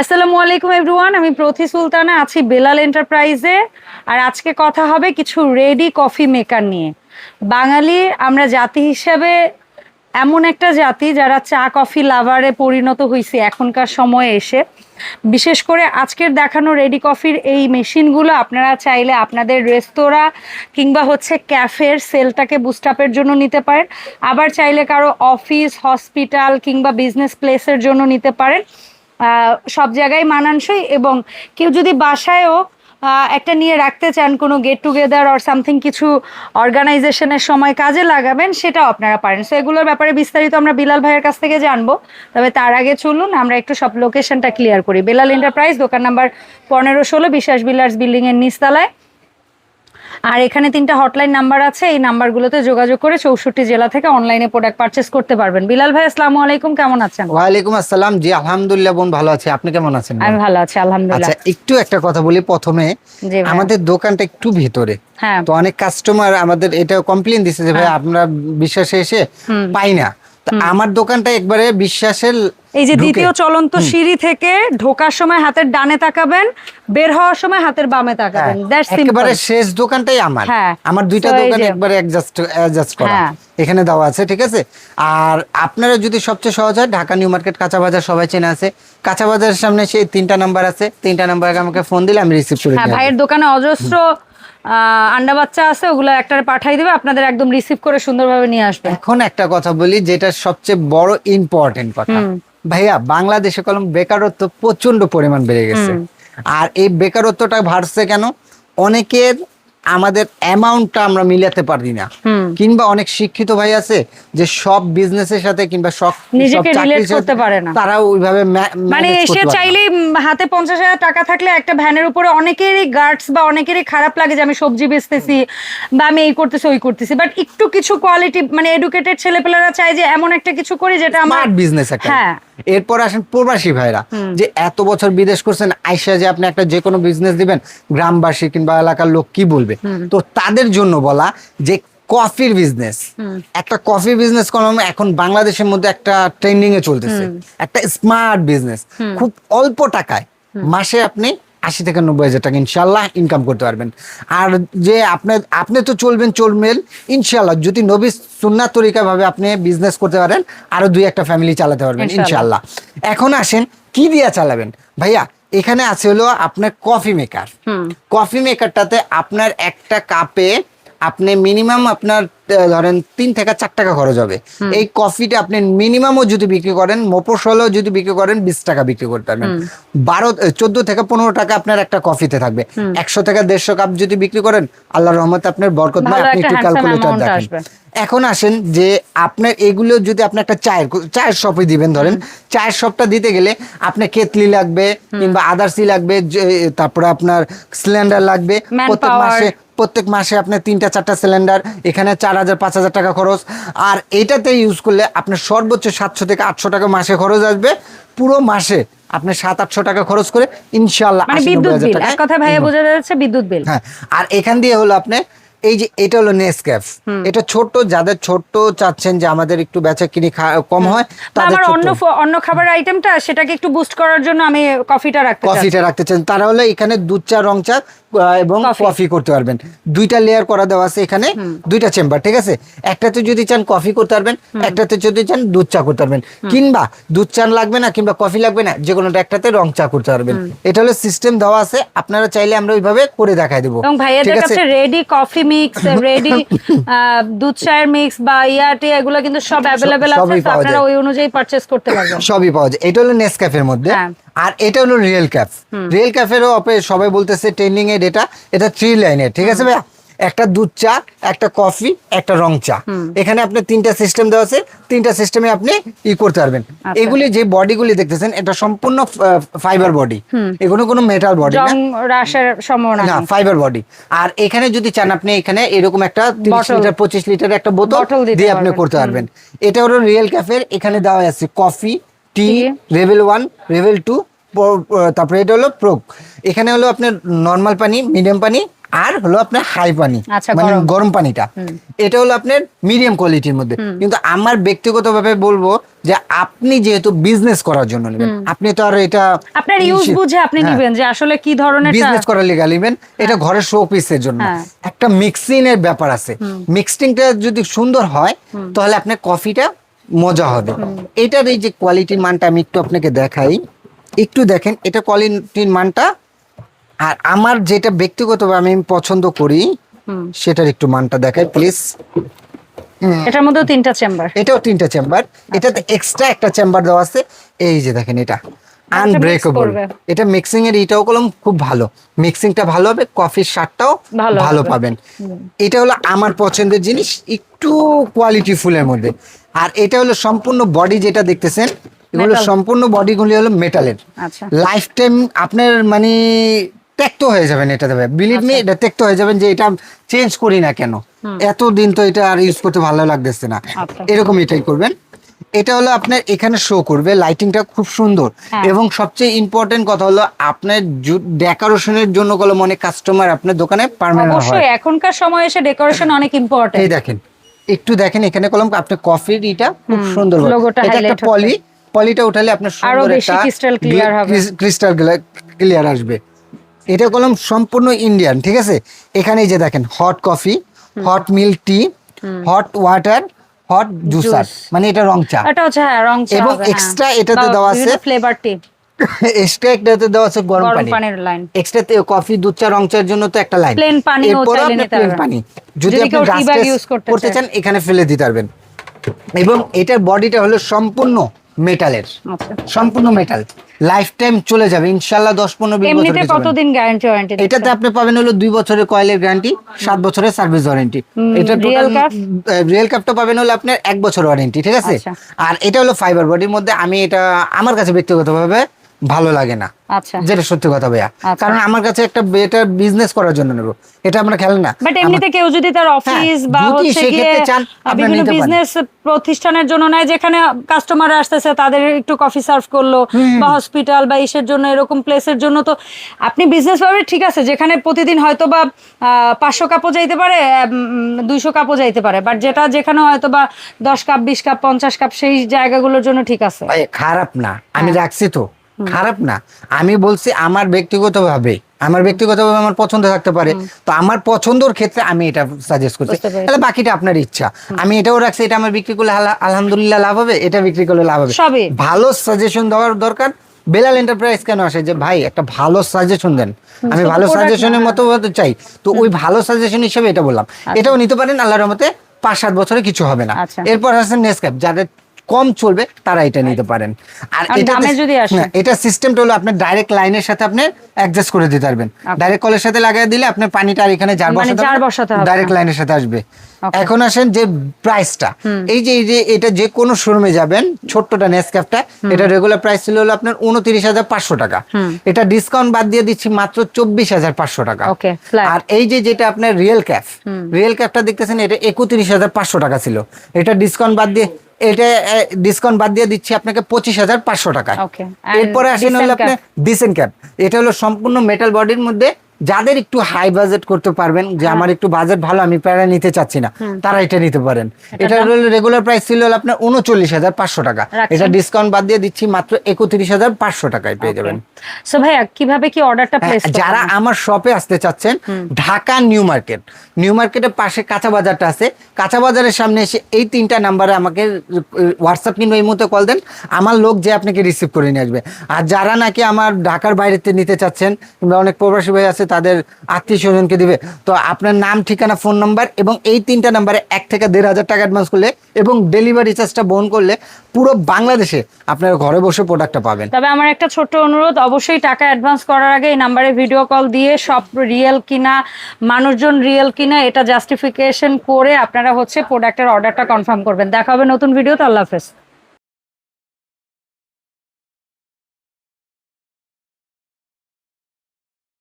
আসসালামু আলাইকুম এভরিওয়ান আমি প্রথি সুলতানা, আছি বেলাল এন্টারপ্রাইজে। আর আজকে কথা হবে কিছু রেডি কফি মেকার নিয়ে। বাঙালি, আমরা জাতি হিসেবে এমন একটা জাতি যারা চা কফি লাভারে পরিণত হয়েছে এখনকার সময়ে এসে। বিশেষ করে আজকের দেখানো রেডি কফির এই মেশিনগুলো, আপনারা চাইলে আপনাদের রেস্তোরাঁ কিংবা হচ্ছে ক্যাফের সেলটাকে বুস্টাপের জন্য নিতে পারেন। আবার চাইলে কারও অফিস হসপিটাল কিংবা বিজনেস প্লেসের জন্য নিতে পারেন। সব জায়গায় মানানসই এবং কেউ যদি বাসায়ও একটা নিয়ে রাখতে চান, কোনো গেট টুগেদার অর সামথিং কিছু অর্গানাইজেশনের সময় কাজে লাগাবেন, সেটাও আপনারা পারেন। সো এগুলোর ব্যাপারে বিস্তারিত আমরা বিলাল ভাইয়ের কাছ থেকে জানব। তবে তার আগে চলুন, আমরা একটু সব লোকেশনটা ক্লিয়ার করি। বেলাল এন্টারপ্রাইজ দোকান নাম্বার পনেরো ষোলো, বিশ্বাস বিলার্স বিল্ডিংয়ের নিচতলায়। আর এখানে তিনটা হটলাইন নাম্বার আছে এই নাম্বারগুলোতে যোগাযোগ করে চৌষট্টি জেলা থেকে অনলাইনে প্রোডাক্ট পারচেস করতে পারবেন। বিলাল ভাই আসসালামু আলাইকুম কেমন আছেন? ওয়ালাইকুম আসসালাম। জি আলহামদুলিল্লাহ বোন ভালো আছে। আপনি কেমন আছেন? আমি ভালো আছি আলহামদুলিল্লাহ। আচ্ছা একটু একটা কথা বলি প্রথমে। আমাদের দোকানটা একটু ভেতরে। হ্যাঁ। তো অনেক কাস্টমার আমাদের এটা কমপ্লেন দিছে যে ভাই আপনারা বিশ্বাসে এসে পাই না। আমার দোকানটা একবারে বিশ্বাসের এই যে দ্বিতীয় চলন্ত সিঁড়ি থেকে ঢোকার সময় হাতের ডানে তাকাবেন বের হওয়ার সময় হাতের বামে তাকাবেন। দ্যাটস একেবারে সিম্পল শেষ দোকানটাই আমার। হ্যাঁ, আমার দুইটা দোকান একবারে অ্যাডজাস্ট অ্যাডজাস্ট করা। হ্যাঁ। এখানে দেওয়া আছে ঠিক আছে? আর আপনারা যদি সবচেয়ে সহজ হয় ঢাকা নিউ মার্কেট কাঁচা বাজার সবাই চেনা আছে। কাঁচা বাজারের সামনে সেই তিনটা নাম্বার আছে। তিনটা নাম্বার আমাকে ফোন দিলে আমি রিসিভ করে হ্যাঁ ভাইয়ের দোকানে অজস্র আন্ডা বাচ্চা আছে ওগুলো একটা পাঠাই দেবে আপনাদের একদম রিসিভ করে সুন্দরভাবে নিয়ে আসবে। এখন একটা কথা বলি যেটা সবচেয়ে বড় ইম্পর্টেন্ট কথা। ভাইয়া বাংলাদেশে কলম বেকারত্ব প্রচণ্ড পরিমাণ বেড়ে গেছে। আর এই বেকারত্বটা বাড়ছে কেন? অনেকের আমাদের অ্যামাউন্টটা আমরা মিলাতে পারি না। কিংবা অনেক শিক্ষিত ভাই আছে যে সব বিজনেসের সাথে কিংবা সব নিজেকে সাথে করতে পারে না। তারা ওইভাবে মানে এসে চাইলেই হাতে পঞ্চাশ হাজার টাকা থাকলে একটা ভ্যানের উপরে অনেকেরই গার্ডস বা অনেকেরই খারাপ লাগে যে আমি সবজি বেচতেছি বা আমি এই করতেছি ওই করতেছি। বাট একটু কিছু কোয়ালিটি মানে এডুকেটেড ছেলেপেলেরা চায় যে এমন একটা কিছু করি যেটা আমার স্মার্ট বিজনেস একটা। হ্যাঁ। এরপর আসেন প্রবাসী ভাইরা যে এত বছর বিদেশ করছেন আইসা যে আপনি একটা যে কোনো বিজনেস দিবেন গ্রামবাসী কিংবা এলাকার লোক কি বলবে? তো তাদের জন্য বলা যে কফির বিজনেস একটা কফি বিজনেস করানো এখন বাংলাদেশের মধ্যে একটা ট্রেন্ডিং এ চলতেছে। একটা স্মার্ট বিজনেস খুব অল্প টাকায় মাসে আপনি আশি থেকে নব্বই হাজার টাকা ইনশাল্লাহ ইনকাম করতে পারবেন। আর যে আপনি আপনি তো চলবেন চলবেন ইনশাল্লাহ যদি নবী সুন্নাত তরিকা ভাবে আপনি বিজনেস করতে পারেন আরও দুই একটা ফ্যামিলি চালাতে পারবেন ইনশাল্লাহ এখন আসেন কি দিয়া চালাবেন? ভাইয়া এখানে আছে হলো আপনার কফি মেকার কফি মেকারটাতে আপনার একটা কাপে আপনি মিনিমাম আপনার ধরেন তিন থেকে চার টাকা খরচ হবে। এই কফিটা আপনি মিনিমামও যদি বিক্রি করেন মোপসলও যদি বিক্রি করেন বিশ টাকা বিক্রি করতে পারবেন। বারো চোদ্দ থেকে পনেরো টাকা আপনার একটা কফিতে থাকবে। একশো থেকে দেড়শো কাপ যদি বিক্রি করেন আল্লাহ রহমত আপনার বরকত আপনি একটু ক্যালকুলেটর দেখেন। এখন আসেন যে আপনার এগুলো যদি আপনি একটা চায়ের চায়ের শপে দিবেন ধরেন। চায়ের শপটা দিতে গেলে আপনার কেতলি লাগবে কিংবা আদার্সি লাগবে তারপরে আপনার সিলিন্ডার লাগবে। প্রত্যেক মাসে প্রত্যেক মাসে আপনার তিনটা চারটা সিলিন্ডার এখানে চার হাজার পাঁচ হাজার টাকা খরচ। আর এটাতে ইউজ করলে আপনার সর্বোচ্চ সাতশো থেকে আটশো টাকা মাসে খরচ আসবে। পুরো মাসে আপনি সাত আটশো টাকা খরচ করে ইনশাল্লাহ মানে বিদ্যুৎ বিল এক কথা ভাইয়া বোঝা যাচ্ছে বিদ্যুৎ বিল। হ্যাঁ আর এখান দিয়ে হলো আপনি এই যে এটা হলো নেসক্যাফ এটা ছোট যাদের ছোট চাচ্ছেন যে আমাদের একটু বেচা কিনি কম হয় তাদের অন্য অন্য খাবার আইটেমটা সেটাকে একটু বুস্ট করার জন্য আমি কফিটা রাখতে কফিটা রাখতে চান। তারা হলো এখানে দুধ চা রং চা এবং কফি। করতে পারবেন। দুইটা লেয়ার করা দেওয়া আছে এখানে দুইটা চেম্বার ঠিক আছে? একটাতে যদি চান কফি করতে পারবেন একটাতে যদি চান দুধ চা করতে পারবেন। কিংবা দুধ চা লাগবে না কিংবা কফি লাগবে না যে কোনো একটাতে রং চা করতে পারবেন। এটা হলো সিস্টেম দেওয়া আছে। আপনারা চাইলে আমরা ওইভাবে করে দেখাই দেবো। ভাইয়াদের কাছে রেডি কফি মিক্স রেডি দুধ চায়ের মিক্স বা ইয়াটি এগুলো কিন্তু সব অ্যাভেলেবেল আছে আপনারা ওই অনুযায়ী পারচেজ করতে পারবেন। সবই পাওয়া যায়। এটা হলো নেসক্যাফের মধ্যে। হ্যাঁ। আর এটা হলো রিয়েল ক্যাফ রিয়েল ক্যাফেরও সবাই বলতেছে ট্রেন্ডিং এর এটা এটা থ্রি লাইনের ঠিক আছে ভাইয়া? একটা দুধ চা একটা কফি একটা রং চা। এখানে আপনি তিনটা সিস্টেম দেওয়া আছে তিনটা সিস্টেমে আপনি ই করতে পারবেন। আচ্ছা। এগুলি যে বডিগুলি দেখতেছেন এটা সম্পূর্ণ ফাইবার বডি এগুলো কোনো মেটাল বডি না। ফাইবার বডি আর এখানে যদি চান আপনি এখানে এরকম একটা তিরিশ লিটার পঁচিশ লিটার একটা বোতল দিয়ে আপনি করতে পারবেন। এটা হলো রিয়েল ক্যাফের এখানে দেওয়া আছে coffee tea level one level two তারপরে এটা হলো প্রোক এখানে হলো আপনার নর্মাল পানি মিডিয়াম পানি আর হলো আপনার হাই পানি আচ্ছা, মানে গরম। পানিটা। এটা হলো আপনার মিডিয়াম কোয়ালিটির মধ্যে। কিন্তু আমার ব্যক্তিগতভাবে বলব যে আপনি যেহেতু বিজনেস করার জন্য নেবেন আপনি তো আর এটা আপনার ইউজ বুঝে আপনি হ্যাঁ। নিবেন যে আসলে কি ধরনের বিজনেস করার লেগা নেবেন এটা ঘরের শো পিসের জন্য। হ্যাঁ। একটা মিক্সিং এর ব্যাপার আছে। মিক্সিংটা যদি সুন্দর হয় তাহলে আপনার কফিটা মজা হবে। এটার এই যে কোয়ালিটির মানটা আমি একটু আপনাকে দেখাই। একটু দেখেন এটা কোয়ালিটির মানটা আর আমার যেটা ব্যক্তিগতভাবে আমি পছন্দ করি সেটার একটু মানটা দেখাই প্লিজ এটার মধ্যেও তিনটা চেম্বার। এটাও তিনটা চেম্বার। এটাতে এক্সট্রা একটা চেম্বার দেওয়া আছে। এই যে দেখেন এটা। আনব্রেকেবল এটা মিক্সিং এর এটাও কলম খুব ভালো। মিক্সিংটা ভালো হবে কফির স্বাদটাও ভালো পাবেন। এটা হলো আমার পছন্দের জিনিস একটু কোয়ালিটি ফুলের মধ্যে। আর এটা হলো সম্পূর্ণ বডি যেটা দেখতেছেন এগুলো। সম্পূর্ণ বডিগুলি হলো মেটালের আচ্ছা। লাইফ টাইম আপনার মানে ত্যক্ত হয়ে যাবেন এটা দেবে। বিলিভ মি এটা ত্যক্ত হয়ে যাবেন যে এটা চেঞ্জ করি না কেন। এতদিন তো এটা আর ইউজ করতে ভালো লাগতেছে না। আচ্ছা। এরকম এটাই করবেন। এটা হলো আপনার এখানে শো করবে লাইটিংটা খুব সুন্দর। হ্যাঁ। এবং সবচেয়ে ইম্পর্টেন্ট কথা হলো আপনার ডেকোরেশনের জন্য কলম অনেক কাস্টমার আপনার দোকানে পারমানেন্ট হয়। অবশ্যই এখনকার সময় এসে ডেকোরেশন অনেক ইম্পর্টেন্ট এই দেখেন একটু দেখেন এখানে কলম আপনার কফির এটা খুব সুন্দর এটা একটা পলি পলিটা উঠালে আপনার সুন্দর একটা crystal clear হবে। ক্রিস্টাল ক্লিয়ার আসবে। এটা কলম সম্পূর্ণ ইন্ডিয়ান ঠিক আছে? এখানে যে দেখেন hot coffee hot milk tea hot water hot juicer মানে এটা রং চা। এটা হচ্ছে হ্যাঁ রং চা এবং এক্সট্রা হ্যাঁ। এটাতে দেওয়া আছে- ফ্লেভার টি এক্সট্রা একটাতে দেওয়া আছে গরম পানি। পানির লাইন এক্সট্রা কফি দুধ চা রং চার জন্য তো একটা লাইন Plain পানিও এরপরে চাইলে আপনি প্লেন পানি। যদি আপনি করতে চান এখানে ফেলে দিতে পারবেন। এবং এটার বডিটা হলো সম্পূর্ণ মেটালের আচ্ছা। সম্পূর্ণ মেটাল লাইফ টাইম চলে যাবে ইনশাআল্লাহ দশ পনেরো বিশ বছর এমনিতে। কতদিন গ্যারান্টি ওয়ারেন্টি এটাতে আপনি পাবেন হলো দুই বছরের কয়েলের গ্যারান্টি সাত বছরের সার্ভিস ওয়ারেন্টি এটা রিয়েল কাপ রিয়েল কাপটা পাবেন হলো আপনার এক বছর ওয়ারেন্টি ঠিক আছে? আচ্ছা। আর এটা হলো ফাইবার বডির মধ্যে আমি এটা আমার কাছে ব্যক্তিগতভাবে ভালো লাগে না। আচ্ছা। যেটা সত্যি কথা ভাইয়া। আচ্ছা। কারণ আমার কাছে একটা এটা বিজনেস করার জন্য নেব। এটা আমরা খেলেন না। বাট এমনিতে কেউ যদি তার অফিস বা হ্যাঁ, হচ্ছে গিয়ে বিভিন্ন বিজনেস প্রতিষ্ঠানের জন্য নেয় যেখানে কাস্টমার আসতেছে তাদের একটু কফি সার্ভ করল বা হসপিটাল বা ইসের জন্য এরকম প্লেসের জন্য। তো আপনি বিজনেস ভাবে ঠিক আছে যেখানে প্রতিদিন হয়তো বা পাঁচশো কাপও যাইতে পারে দুইশো কাপও যাইতে পারে। বাট যেটা যেখানে হয়তো বা দশ কাপ বিশ কাপ পঞ্চাশ কাপ সেই জায়গাগুলোর জন্য ঠিক আছে। খারাপ না। আমি হ্যাঁ। রাখছি তো। খারাপ না। আমি বলছি আমার ব্যক্তিগতভাবে আমার ব্যক্তিগতভাবে আমার পছন্দ থাকতে পারে। তো আমার পছন্দর ক্ষেত্রে আমি এটা সাজেস্ট করছি। তাহলে বাকিটা আপনার ইচ্ছা। আমি এটাও রাখছি এটা আমার বিক্রি করলে আলহামদুলিল্লাহ লাভ হবে এটা বিক্রি করলে লাভ হবে। ভালো সাজেশন দেওয়ার দরকার। বেলাল এন্টারপ্রাইজ কেন আসে? যে ভাই একটা ভালো সাজেশন দেন। আমি ভালো সাজেশনের মতো চাই। তো ওই ভালো সাজেশন হিসেবে এটা বললাম। এটাও নিতে পারেন আল্লাহর রহমতে পাঁচ সাত বছরে কিছু হবে না। আচ্ছা। এরপর আছে নেসক্যাপ যাদের কম চলবে তারা এটা নিতে পারেন। আর আর এটা যদি এটা সিস্টেমটা হলো আপনার ডাইরেক্ট লাইনের সাথে আপনি অ্যাডজাস্ট করে দিতে পারবেন। ডাইরেক্ট কলের সাথে লাগিয়ে দিলে আপনার পানিটা আর এখানে জার মানে বসাতে ডাইরেক্ট লাইনের সাথে আসবে। এখন আসেন যে প্রাইসটা এই যে এই যে এটা যে কোনো শোরুমে যাবেন ছোট্টটা নেসক্যাপটা এটা রেগুলার প্রাইস ছিল হলো আপনার উনত্রিশ হাজার পাঁচশো টাকা। এটা ডিসকাউন্ট বাদ দিয়ে দিচ্ছি মাত্র চব্বিশ হাজার পাঁচশো টাকা. আর এই যে যেটা আপনার রিয়েল ক্যাফ রিয়েল ক্যাফটা দেখতেছেন এটা একত্রিশ হাজার পাঁচশো টাকা ছিল। এটা ডিসকাউন্ট বাদ দিয়ে এটা ডিসকাউন্ট বাদ দিয়ে দিচ্ছি আপনাকে পঁচিশ হাজার পাঁচশো টাকা এরপরে আসেন হলো আপনার ডিসেন্ট ক্যাপ এটা হলো সম্পূর্ণ মেটাল বডির মধ্যে যাদের একটু হাই বাজেট করতে পারবেন যে হ্যাঁ। আমার একটু বাজেট ভালো আমি প্যারা নিতে চাচ্ছি না তারা এটা নিতে পারেন। এটা রেগুলার প্রাইস ছিল আপনার উনচল্লিশ হাজার পাঁচশো টাকা। এটা ডিসকাউন্ট বাদ দিয়ে দিচ্ছি মাত্র একত্রিশ হাজার পাঁচশো টাকায় পেয়ে যাবেন। সো ভাইয়া কীভাবে কি অর্ডারটা প্লেস হ্যাঁ, যারা আমার শপে আসতে চাচ্ছেন ঢাকা নিউ মার্কেট। নিউ মার্কেটের পাশে কাঁচা বাজারটা আছে। কাঁচা বাজারের সামনে এসে এই তিনটা নাম্বারে আমাকে হোয়াটসঅ্যাপ কিংবা এই মুহূর্তে কল দেন। আমার লোক যে আপনাকে রিসিভ করে নিয়ে আসবে। আর যারা নাকি আমার ঢাকার বাইরেতে নিতে চাচ্ছেন কিংবা অনেক প্রবাসী ভাই আছে তাদের আত্মীয় স্বজনকে দিবে। তো আপনার নাম, ঠিকানা, ফোন নাম্বার এবং এই তিনটা নাম্বারে এক থেকে দেড় হাজার টাকা অ্যাডভান্স করলে এবং ডেলিভারি চার্জটা বহন করলে পুরো বাংলাদেশে আপনারা ঘরে বসে প্রোডাক্টটা পাবেন। তবে আমার একটা ছোট্ট অনুরোধ, অবশ্যই টাকা অ্যাডভান্স করার আগে এই নাম্বারে ভিডিও কল দিয়ে সব রিয়েল কিনা, মানুষজন রিয়েল কিনা, এটা জাস্টিফিকেশন করে আপনারা হচ্ছে প্রোডাক্টের অর্ডারটা কনফার্ম করবেন। দেখা হবে নতুন ভিডিওতে আল্লাহ হাফেজ।